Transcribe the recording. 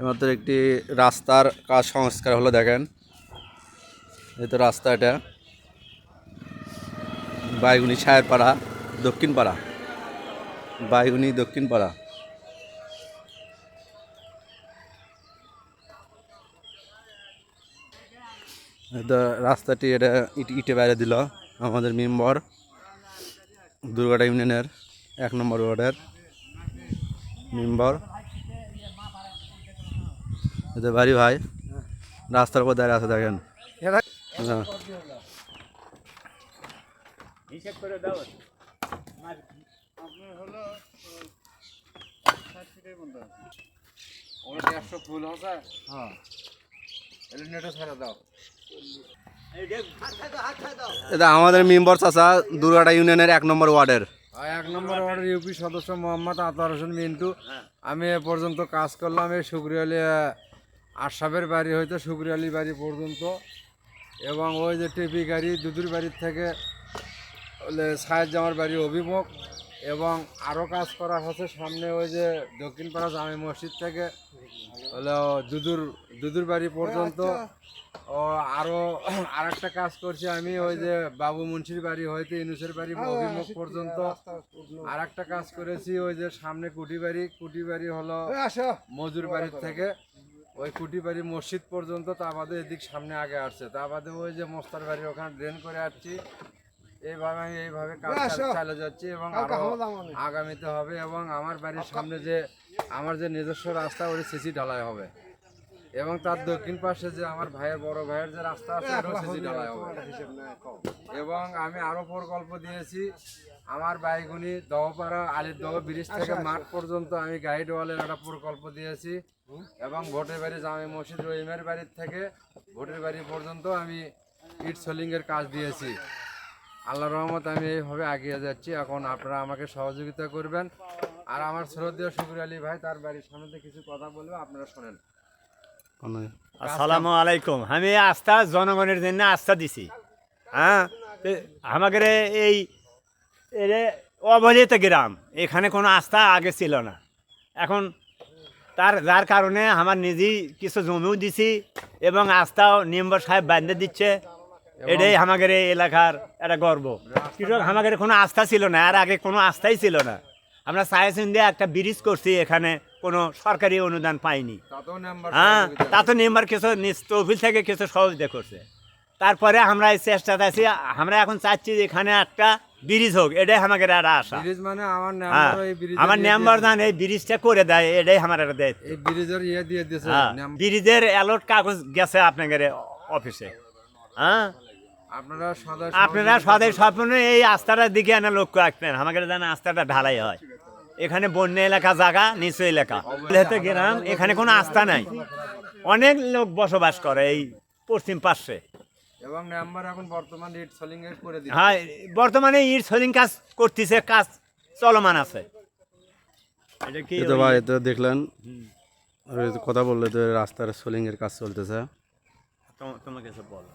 এমাত্র একটি রাস্তার কাজ সংস্কার হলো দেখেন। এই তো রাস্তা এটা। বাইগুনি ছায়ের পাড়া দক্ষিণ পাড়া বাইগুনি দক্ষিণ পাড়া রাস্তাটি এটা ইটে বাইরে দিল আমাদের মেম্বর, দুর্গাটা ইউনিয়নের এক নম্বর ওয়ার্ডের মেম্বর। এদের বাড়ি ভাই রাস্তার উপর দাঁড়িয়ে আছে দেখেন। হ্যাঁ। এটা আমাদের মেম্বর চাচা দুর্গাটা ইউনিয়নের এক নম্বর ওয়ার্ডের। এক নম্বর ওয়ার্ডের ইউপি সদস্য মোহাম্মদ আতার হোসেন মিন্টু। আমি এ পর্যন্ত কাজ করলাম এই শুক্রিয়ালি আশরাফের বাড়ি হইতে শুক্রিয়ালি বাড়ি পর্যন্ত। এবং ওই যে টিপি গাড়ি দুদুর বাড়ির থেকে সাহেব জামার বাড়ি অভিমুখ। এবং আরও কাজ করা হচ্ছে সামনে ওই যে দক্ষিণপাড়া জামে মসজিদ থেকে হলো দুদুর দুদুর বাড়ি পর্যন্ত। ও আরও আর একটা কাজ করছি আমি ওই যে বাবু মুন্সির বাড়ি হয়তো ইনুসের বাড়ি অভিমুখ পর্যন্ত। আর একটা কাজ করেছি ওই যে সামনে কুটি বাড়ি কুটি বাড়ি হলো মজুর বাড়ির থেকে। ওই কুটি বাড়ি মসজিদ পর্যন্ত তা আমাদের এদিক সামনে আগে আসছে। তা বাদে ওই যে মস্তার বাড়ি ওখানে ড্রেন করে আসছি। এইভাবে আমি এইভাবে কাজ চাল- যাচ্ছি এবং আগামীতে হবে এবং আমার বাড়ির সামনে যে আমার যে নিজস্ব রাস্তা ওই সিসি ঢালাই হবে। এবং তার দক্ষিণ পাশে যে আমার ভাইয়ের বড় ভাইয়ের যে রাস্তা আছে এবং আমি আরও প্রকল্প দিয়েছি আমার বাইগুনি দহপাড়া আলির দহ ব্রিজ থেকে মাঠ পর্যন্ত আমি গাইড ওয়ালের একটা প্রকল্প দিয়েছি। এবং ভোটের বাড়ি জামে মসজিদ রহিমের বাড়ির থেকে ভোটের বাড়ি পর্যন্ত আমি ইট সোলিংয়ের কাজ দিয়েছি। আল্লাহ রহমত আমি এইভাবে এগিয়ে যাচ্ছি। এখন আপনারা আমাকে সহযোগিতা করবেন। আর আমার শ্রদ্ধেয় শুকুর আলী ভাই তার বাড়ির সামনে কিছু কথা বলবে আপনারা শোনেন। আসসালামু আলাইকুম। আমি আস্থা জনগণের জন্য আস্থা দিছি। হ্যাঁ? আমাদের এই এরে অবহেলিত গ্রাম এখানে কোনো আস্থা আগে ছিল না। এখন তার যার কারণে আমার নিজেই কিছু জমিও দিছি এবং আস্থাও নিম্বর সাহেব বান্ধে দিচ্ছে। এটাই আমাদের এই এলাকার একটা গর্ব। কৃষক আমাদের কোনো আস্থা ছিল না আর আগে কোনো আস্থাই ছিল না। আমরা সায়েন্স দিয়ে একটা ব্রিজ করছি এখানে। কোনো সরকারি অনুদান পাইনি। তাতেও হ্যাঁ তা তো মেম্বার কিছু নিজ তহবিল থেকে কিছু সহযোগিতা করছে তারপরে আমরা এই চেষ্টাতে আছি আমরা এখন চাচ্ছি যে এখানে একটা ব্রিজ হোক এটাই আমাদের একটা আশা। মানে আমার হ্যাঁ নাম্বার এই আমার নাম্বার জান এই ব্রিজটা করে দেয় এটাই আমার একটা দায়িত্ব। এই ব্রিজের ইয়ে দিয়ে দিয়েছে হ্যাঁ ব্রিজের অ্যালোট কাগজ গেছে আপনাদের অফিসে। হ্যাঁ আপনারা আপনারা সদাই স্বপ্ন এই আস্থাটার দিকে এনে লক্ষ্য রাখবেন আমাদের যেন আস্থাটা ঢালাই হয়। এখানে বন্য এলাকা জায়গা নিচু এলাকা। যেহেতু গ্রাম এখানে কোনো আস্থা নাই। অনেক লোক বসবাস করে এই পশ্চিম পার্শ্বে এবং নাম্বার এখন বর্তমান রেট সেলিং এর করে দিচ্ছে। হ্যাঁ বর্তমানে ইট সোলিং কাজ করতেছে কাজ চলমান আছে। এটা কি তো ভাই তো দেখলেন। কথা বললে তো রাস্তার সোলিংয়ের কাজ চলতেছে। তোমাকে বলো।